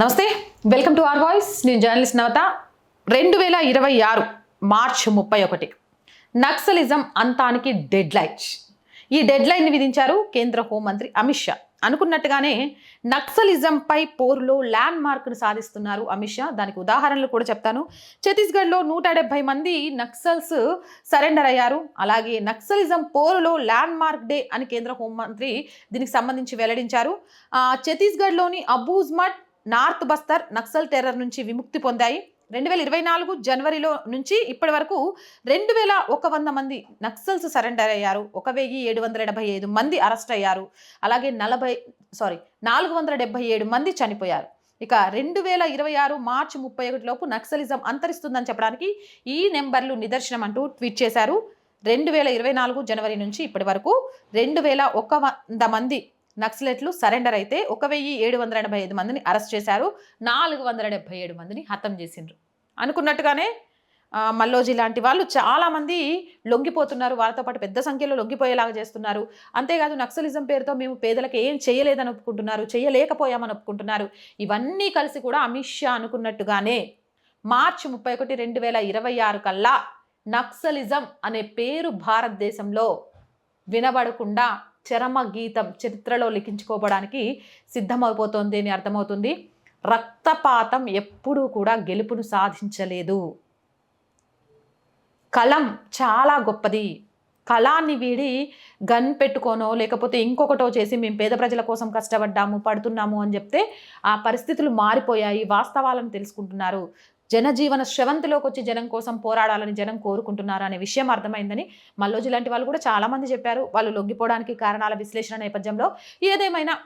నమస్తే welcome to R voice. నేను journalist నవత. రెండు వేల ఇరవై ఆరు మార్చ్ ముప్పై ఒకటి. నక్సలిజం అంతానికి డెడ్ లైన్ ఈ డెడ్ లైన్ని విధించారు కేంద్ర హోంమంత్రి అమిత్ షా. అనుకున్నట్టుగానే నక్సలిజంపై పోరులో ల్యాండ్ మార్క్ను సాధిస్తున్నారు అమిత్ షా. దానికి ఉదాహరణలు కూడా చెప్తాను. ఛత్తీస్గఢ్లో నూట డెబ్బై మంది నక్సల్స్ సరెండర్ అయ్యారు. అలాగే నక్సలిజం పోరులో ల్యాండ్ మార్క్ డే అని కేంద్ర హోంమంత్రి దీనికి సంబంధించి వెల్లడించారు. ఛత్తీస్గఢ్లోని అబూజ్మట్ నార్త్ బస్తర్ నక్సల్ టెర్రర్ నుంచి విముక్తి పొందాయి. రెండు వేల ఇరవై నాలుగు జనవరిలో నుంచి ఇప్పటి వరకు రెండు వేల ఒక వంద మంది నక్సల్స్ సరెండర్ అయ్యారు. ఒక వెయ్యి ఏడు వందల ఎనభై ఐదు మంది అరెస్ట్ అయ్యారు. అలాగే నలభై సారీ నాలుగు వందల డెబ్బై ఏడు మంది చనిపోయారు. ఇక రెండు వేల ఇరవై ఆరు మార్చి ముప్పై ఒకటి లోపు నక్సలిజం అంతరిస్తుందని చెప్పడానికి ఈ నెంబర్లు నిదర్శనం అంటూ ట్వీట్ చేశారు. రెండు వేల ఇరవై నాలుగు జనవరి నుంచి ఇప్పటి వరకు రెండు వేల ఒక వంద మంది నక్సలెట్లు సరెండర్ అయితే ఒక వెయ్యి ఏడు వందల ఎనభై ఐదు మందిని అరెస్ట్ చేశారు నాలుగు వందల డెబ్బై ఏడు మందిని హతం చేసిండ్రు. అనుకున్నట్టుగానే మల్లోజీ లాంటి వాళ్ళు చాలామంది లొంగిపోతున్నారు వాళ్ళతో పాటు పెద్ద సంఖ్యలో లొంగిపోయేలాగా చేస్తున్నారు. అంతేకాదు నక్సలిజం పేరుతో మేము పేదలకు ఏం చేయలేదని ఒప్పుకుంటున్నారు చేయలేకపోయామని ఒప్పుకుంటున్నారు. ఇవన్నీ కలిసి కూడా అమిత్ షా అనుకున్నట్టుగానే మార్చి ముప్పై ఒకటి రెండు వేల ఇరవై ఆరు కల్లా నక్సలిజం అనే పేరు భారతదేశంలో వినబడకుండా చరమ గీతం చరిత్రలో లిఖించుకోవడానికి సిద్ధమైపోతుంది అని అర్థమవుతుంది. రక్తపాతం ఎప్పుడూ కూడా గెలుపును సాధించలేదు. కలం చాలా గొప్పది. కళాన్ని వీడి గన్ పెట్టుకోనో లేకపోతే ఇంకొకటో చేసి మేము పేద ప్రజల కోసం కష్టపడ్డాము పడుతున్నాము అని చెప్తే ఆ పరిస్థితులు మారిపోయాయి. వాస్తవాలను తెలుసుకుంటున్నారు. జనజీవన శ్రవంతిలోకి వచ్చి జనం కోసం పోరాడాలని జనం కోరుకుంటున్నారు అనే విషయం అర్థమైందని మల్లోజు లాంటి వాళ్ళు కూడా చాలామంది చెప్పారు. వాళ్ళు లొంగిపోవడానికి కారణాల విశ్లేషణ నేపథ్యంలో ఏదేమైనా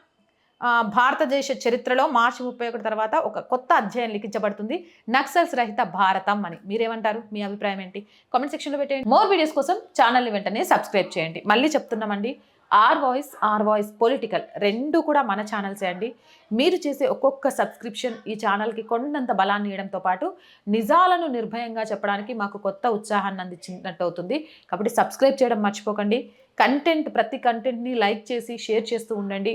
భారతదేశ చరిత్రలో మార్చి ముప్పై ఒకటి తర్వాత ఒక కొత్త అధ్యాయం లిఖించబడుతుంది. నక్సల్స్ రహిత భారతం అని. మీరేమంటారు? మీ అభిప్రాయం ఏంటి? కామెంట్ సెక్షన్లో పెట్టేయండి. మోర్ వీడియోస్ కోసం ఛానల్ని వెంటనే సబ్స్క్రైబ్ చేయండి. మళ్ళీ చెప్తున్నామండి. R voice R voice political రెండు కూడా మన ఛానల్సే అండి. మీరు చేసే ఒక్కొక్క సబ్స్క్రిప్షన్ ఈ ఛానల్కి కొండంత బలాన్ని ఇవ్వడంతో పాటు నిజాలను నిర్భయంగా చెప్పడానికి మాకు కొత్త ఉత్సాహాన్ని అందించినట్టు అవుతుంది. కాబట్టి సబ్స్క్రైబ్ చేయడం మర్చిపోకండి. కంటెంట్ ప్రతి కంటెంట్ని లైక్ చేసి షేర్ చేస్తూ ఉండండి.